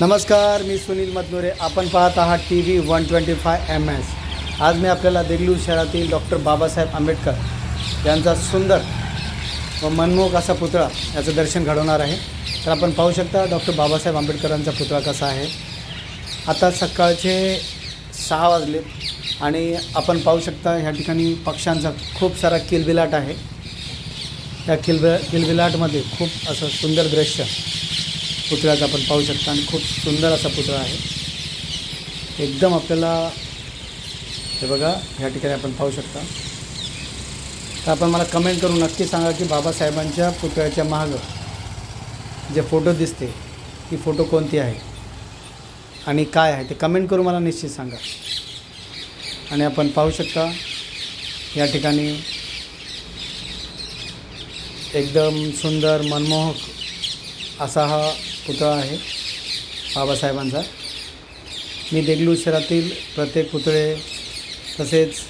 नमस्कार मी सुनील मतनोरे आपण पाहत आहात T V one twenty five M S आज मी आपल्याला देगलूर शहरातील डॉक्टर बाबासाहेब आंबेडकर यांचा सुंदर व मनमोहक असा पुतळा याचं दर्शन घडवणार आहे. तर आपण पाहू शकता डॉक्टर बाबासाहेब आंबेडकरांचा पुतळा कसा आहे. आता सकाळचे सहा वाजले आणि आपण पाहू शकता ह्या ठिकाणी पक्ष्यांचा खूप सारा किलबिलाट आहे. या किलबि किलबिलाटमध्ये खूप असं सुंदर दृश्य पुतळ्याचा आपण पाहू शकता आणि खूप सुंदर असा पुतळा आहे. एकदम आपल्याला हे बघा ह्या ठिकाणी आपण पाहू शकता. तर आपण मला कमेंट करून नक्की सांगा की बाबासाहेबांच्या पुतळ्याच्या मागं जे फोटो दिसते ती फोटो कोणती आहे? आणि काय आहे ते कमेंट करून मला निश्चित सांगा. आणि आपण पाहू शकता या ठिकाणी एकदम सुंदर मनमोहक असा हा पुतळा आहे बाबासाहेबांचा. मी देगलूर शहरातील प्रत्येक पुतळे तसेच